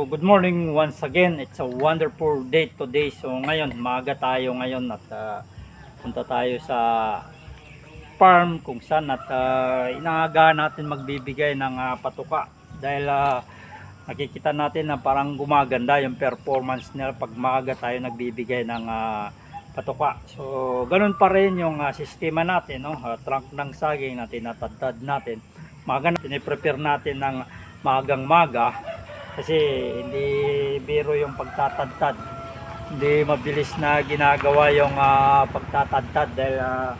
Good morning once again. It's a wonderful day today. So ngayon, maaga tayo ngayon at ah, punta tayo sa farm kung saan at uh, inaaga natin magbibigay ng ah, patuka dahil ah, nakikita natin na parang gumaganda yung performance nila pag maaga tayo nagbibigay ng ah, patuka. So ganun pa rin yung ah, sistema natin, no? Ah, trunk ng saging na tinatadtad natin. Maaga natin, prepare natin ng magang maga kasi hindi biro yung pagtatadtad. Hindi mabilis na ginagawa yung ah, pagtatadtad dahil ah,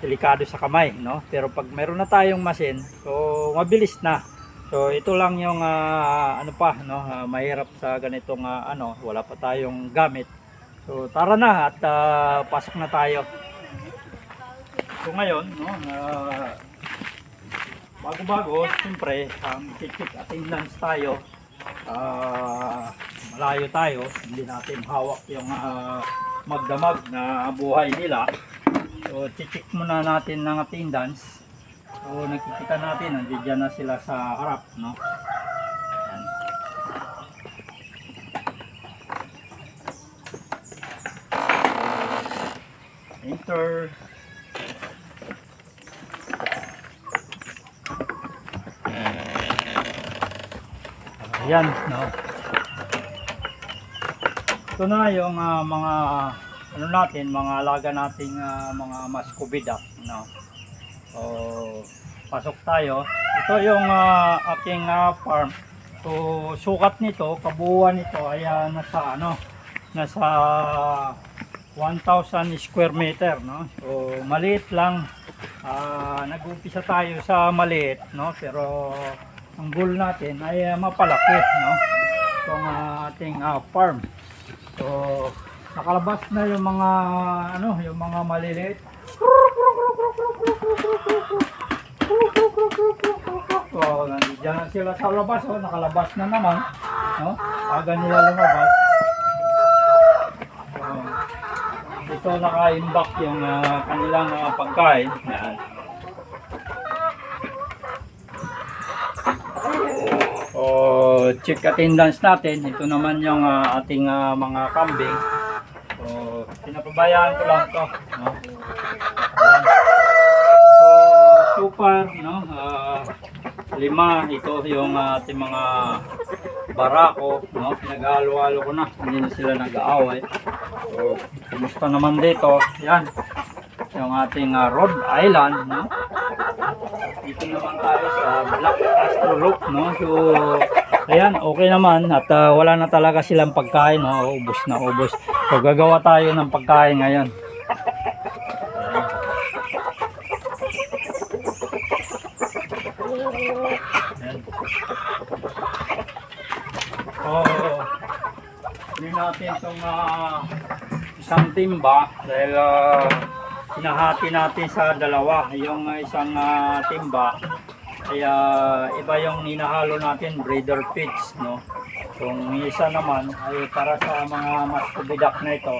delikado sa kamay no? Pero pag meron na tayong machine so mabilis na. So ito lang yung ah, ano pa no? Ah, mahirap sa ganitong ah, ano wala pa tayong gamit. So tara na at ah, pasok na tayo. So ngayon no ah, bago-bago siyempre um, check attendance tayo ah, malayo tayo, hindi natin hawak yung ah, magdamag na buhay nila. So, chichik muna natin ng attendance. So, nakikita natin, nandiyan na sila sa harap, no? Enter. Ayan, no? Ito na yung ah, mga ano natin, mga alaga nating ah, mga maskubidak, no? So, pasok tayo. Ito yung ah, aking ah, farm. So, sukat nito, kabuuan nito ay ah, nasa ano, nasa 1,000 square meter, no? So, maliit lang. Ah, nag-umpisa tayo sa maliit, no? Pero ang goal natin ay ah, mapalaki, no? Itong ah, ating ah, farm. So, nakalabas na yung mga ano, yung mga maliliit. So, nandiyan na sila sa labas, oh, nakalabas na naman, no? Aga nila lumabas. So, ito naka-imbak yung ah, kanilang ah, pagkain. Yan. O check attendance natin. Ito naman yung ah, ating ah, mga kambing. So pinapabayaan ko lang to. No? Ayan. So super, no? Ah, lima ito yung ah, ating mga barako, no? Pinag-halo-halo ko na. Hindi na sila nag-aaway. So kumusta naman dito? Yan. Yung ating ah, Rhode Island, no? dito naman tayo sa Black Astro Loop, no? So, ayan, okay naman at ah, wala na talaga silang pagkain, no? Ubus na ubos. So, gagawa tayo ng pagkain ngayon. Ayan. So, hindi natin itong ah, isang timba dahil ah, hinahati natin sa dalawa yung uh, isang ah, timba kaya iba yung ninahalo natin breeder feeds no yung isa naman ay para sa mga mas kubidak na ito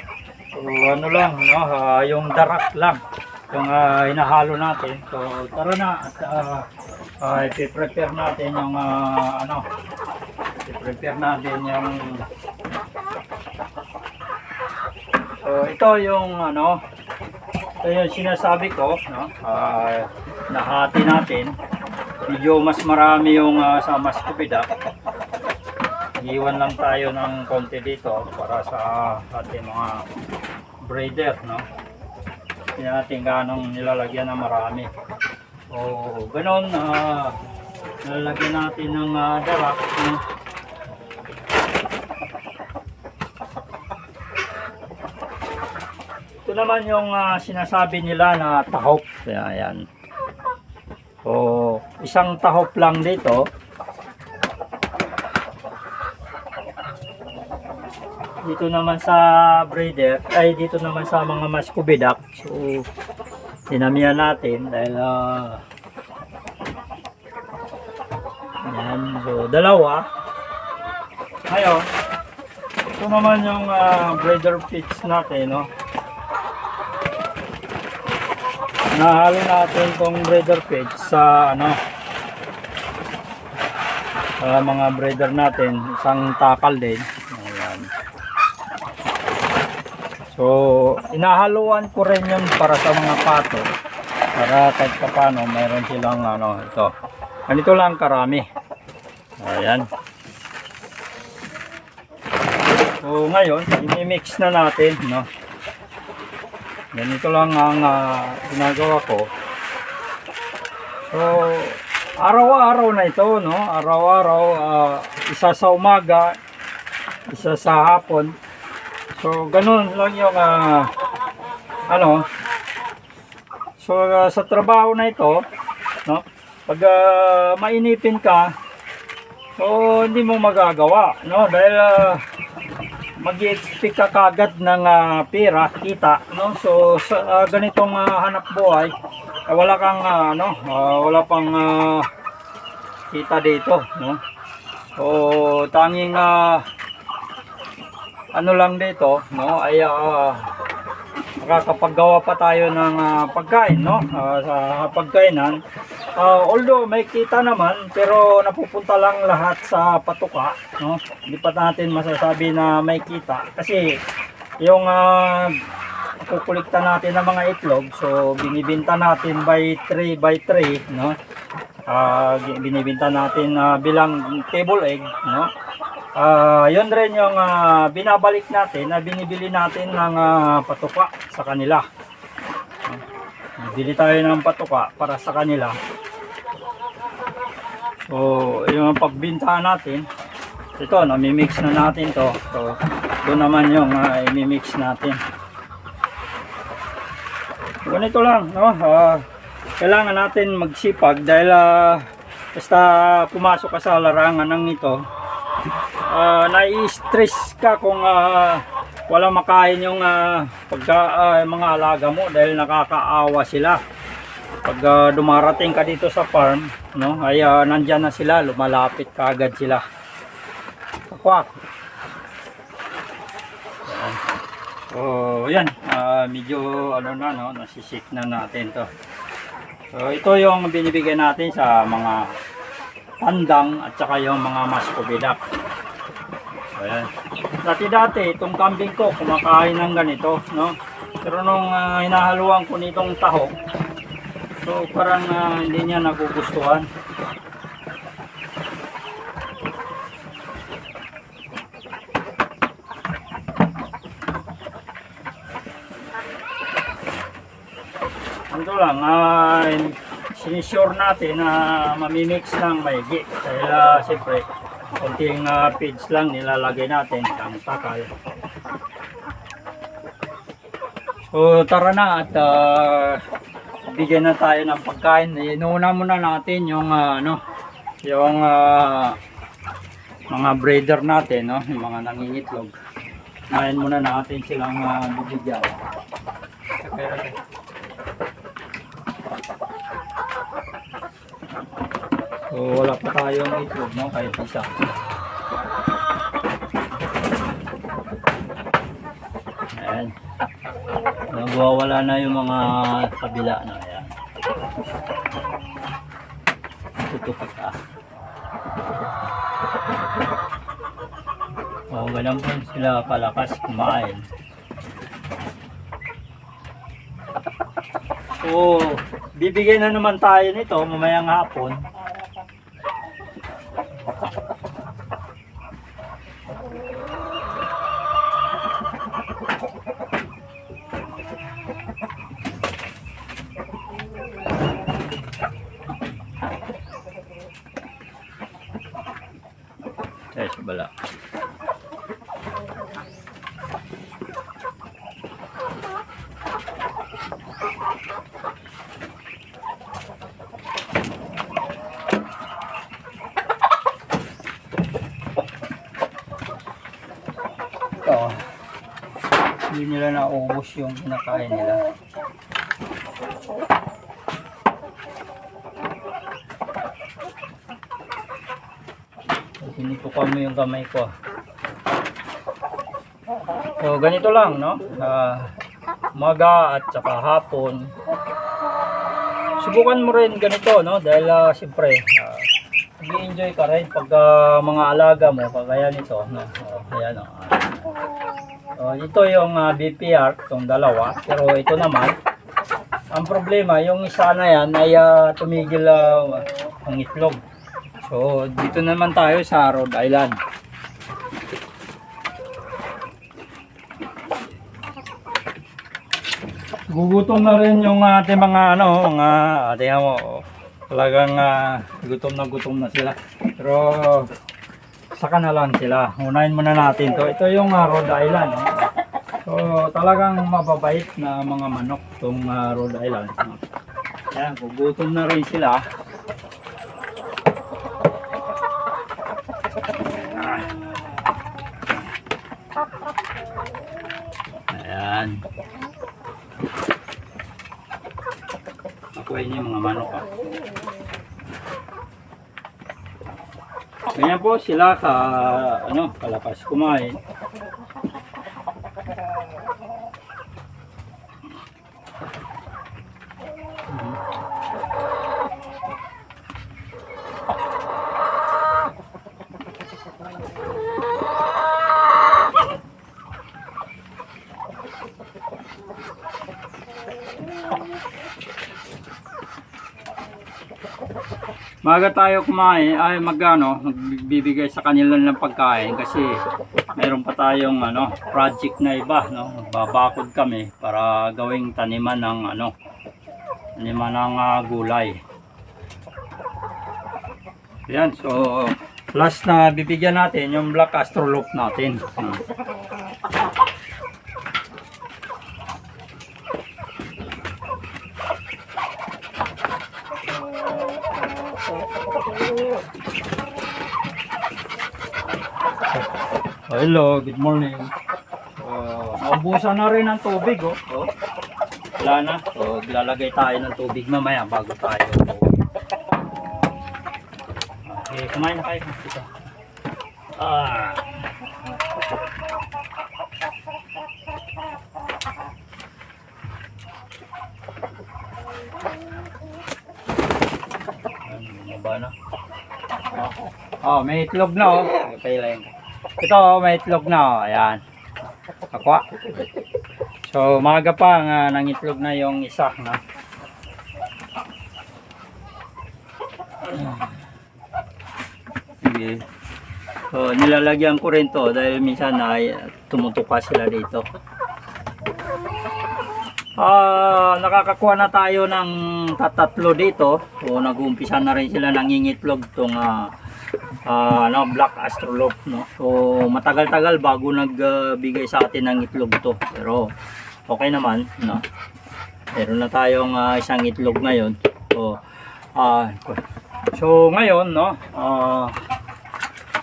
so ano lang no ah, yung darak lang yung ah, hinahalo natin so tara na at uh, prepare natin yung ah, ano i-prepare natin yung so ito yung ano ito yung sinasabi ko, no? Ah, nahati natin. Medyo mas marami yung ah, sa mas kubida. Iwan lang tayo ng konti dito para sa ating mga breeder, no? Hindi natin ganong nilalagyan na marami. So, ganun, ah, nilalagyan natin ng ah, darak, no? Ito naman yung ah, sinasabi nila na tahop. Kaya yan. So, isang tahop lang dito. Dito naman sa breeder, ay dito naman sa mga maskubidak. So, dinamihan natin dahil ah, yan. So, dalawa. Ngayon, ito naman yung ah, breeder feeds natin, no? Nahalo natin tong breeder feed sa ano sa mga breeder natin, isang takal din. Ayan. So, inahaluan ko rin yun para sa mga pato. Para kahit pa paano, mayroon silang ano, ito. Ganito lang karami. Ayan. So, ngayon, i-mix na natin, no? Ganito lang ang ah, ginagawa ko. So, araw-araw na ito, no? Araw-araw, ah, isa sa umaga, isa sa hapon. So, ganun lang yung, ah, ano, so, ah, sa trabaho na ito, no? Pag ah, mainipin ka, so, hindi mo magagawa, no? Dahil, ah, mag-expect ka kagad ng ah, pera, kita, no? So, sa ah, ganitong ah, hanap buhay, eh, wala kang ah, ano, ah, wala pang ah, kita dito, no? So, tanging ah, ano lang dito, no, ay ah, makakapaggawa pa tayo ng ah, pagkain, no? Ah, sa pagkainan. Ah, although may kita naman, pero napupunta lang lahat sa patuka, no? Hindi pa natin masasabi na may kita kasi yung ah, kukulikta natin ng mga itlog, so binibinta natin by 3 by 3, no? Ah, binibinta natin ah, bilang table egg, no? Ah, yun rin yung ah, binabalik natin na binibili natin ng ah, patuka sa kanila. Bili tayo ng patuka para sa kanila. So, yung pagbinta natin, ito, nami-mix na natin to. So, doon naman yung uh, i-mix natin. Ganito lang, no? Ah, kailangan natin magsipag dahil ah, basta pumasok ka sa larangan ng ito, ah, nai-stress ka kung ah, walang makain yung ah, pagka, ah, mga alaga mo dahil nakakaawa sila. Pag ah, dumarating ka dito sa farm, no, ay ah, nandyan na sila, lumalapit ka agad sila. Kakwak. Yan. So, yan, ah, medyo ano na, no, nasisik na natin to. So, ito yung binibigay natin sa mga tandang at saka yung mga maskubidak. Ayan. Dati-dati, itong kambing ko, kumakain ng ganito, no? Pero nung ah, hinahaluan ko nitong taho, so parang ah, hindi niya nagugustuhan. Ito lang, ay sinisure natin na mamimix ng maigi. Dahil uh, siyempre, konting uh, feeds lang nilalagay natin ang takal. So tara na at ah, bigyan na tayo ng pagkain. Inuuna muna natin yung ah, ano, yung ah, mga breeder natin, no, yung mga nangingitlog. Ngayon muna natin silang uh, bibigyan. Okay. So wala pa tayong itlog, no, kahit isa. Ayan. Nagwawala na yung mga kabila na yan. Tutupak ka. O, ganun po sila palakas kumain. So, bibigyan na naman tayo nito mamayang hapon. Tayo sa bala. Ito. Hindi nila naubos yung kinakain nila. Tinutukan mo yung kamay ko. So, ganito lang, no? Ah, umaga at saka hapon. Subukan mo rin ganito, no? Dahil, ah, siyempre, ah, Mag-enjoy ka rin pag ah, mga alaga mo, kagaya nito, no? Oh, ayan, oh. Oh, ito yung ah, BPR, itong dalawa, pero ito naman, ang problema, yung isa na yan ay ah, tumigil ah, ang itlog. So, dito naman tayo sa Rhode Island. Gugutom na rin yung ating mga ano, mga ating mo. Talagang ah, gutom na gutom na sila. Pero saka na lang sila. Unahin muna natin to. Ito yung ah, Rhode Island. no? So talagang mababait na mga manok tong ah, Rhode Island. no? Ayan, gugutom na rin sila. Ayan. Nakuha niyo mga manok ah. Ganyan po sila ka ano, kalakas kumain. Maga tayo kumain, ay magano, magbibigay sa kanila ng pagkain kasi mayroon pa tayong ano, project na iba, no. Magbabakod kami para gawing taniman ng ano, taniman ng ah, gulay. Yan, so last na bibigyan natin yung black astrolope natin. Hmm. Hello, good morning. Uh, naubusan na rin ng tubig, oh. oh. Wala na. So, lalagay tayo ng tubig mamaya bago tayo. Okay, kumain na kayo. Ah. Ano ba na? Oh, may itlog na oh. Pailayin ko. Ito oh, may itlog na oh. Ayan. Aqua. So, maga pa nga nang itlog na yung isa na. Sige. So, nilalagyan ko rin to dahil minsan ay tumutuka sila dito. Ah, nakakakuha na tayo ng tatatlo dito. So, nag-uumpisa na rin sila nangingitlog tong ah, ah, ano, black astrolope, no. So, matagal-tagal bago nagbigay sa atin ng itlog to. Pero okay naman, no. Meron na tayong ah, isang itlog ngayon. So, ah, so ngayon, no, ah,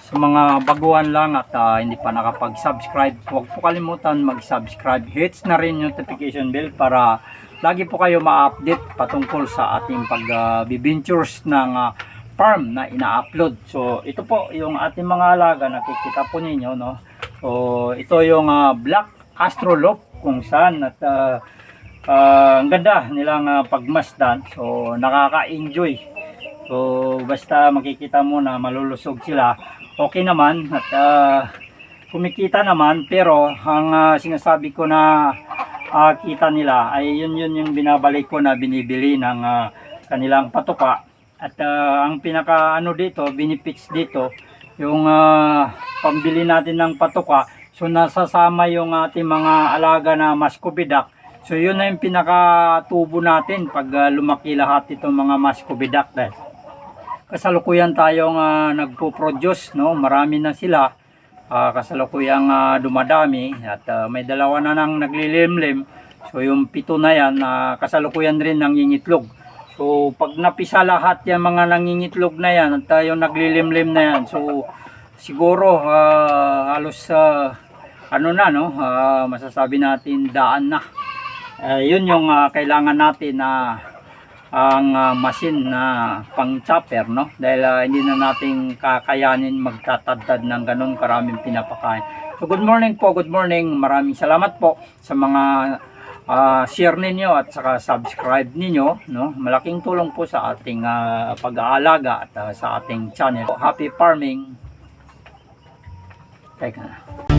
sa mga baguhan lang at ah, hindi pa nakapag-subscribe, huwag po kalimutan mag-subscribe. Hits na rin yung notification bell para lagi po kayo ma-update patungkol sa ating pag-ventures ng ah, farm na ina-upload. So, ito po yung ating mga alaga, nakikita po ninyo, no? So, ito yung ah, Black Astrolope kung saan at ah, ah, ang ganda nilang ah, pagmasdan. So, nakaka-enjoy. So, basta makikita mo na malulusog sila, okay naman at ah, kumikita naman pero ang ah, sinasabi ko na ah, kita nila ay yun yun yung binabalik ko na binibili ng ah, kanilang patuka at ah, ang pinaka ano dito benefits dito yung ah, pambili natin ng patuka. So nasasama yung ating mga alaga na mascovidac so yun na yung pinaka tubo natin pag ah, lumaki lahat itong mga mascovidac dahil kasalukuyan tayong ah, nagpo-produce no? Marami na sila. Ah, kasalukuyang ah, dumadami. At ah, may dalawa na nang naglilimlim. So yung pito na yan ah, kasalukuyan rin nangingitlog so pag napisa lahat yung mga nangingitlog na yan yung naglilimlim na yan so siguro ah, halos ah, ano na no ah, masasabi natin daan na Ah, yun yung ah, kailangan natin na ang ah, machine na pang chopper no dahil ah, hindi na nating kakayanin magtatadtad ng ganun karaming pinapakain. So good morning po, good morning. Maraming salamat po sa mga ah, share ninyo at saka subscribe ninyo. No? Malaking tulong po sa ating ah, pag-aalaga at ah, sa ating channel. Happy farming! Teka na.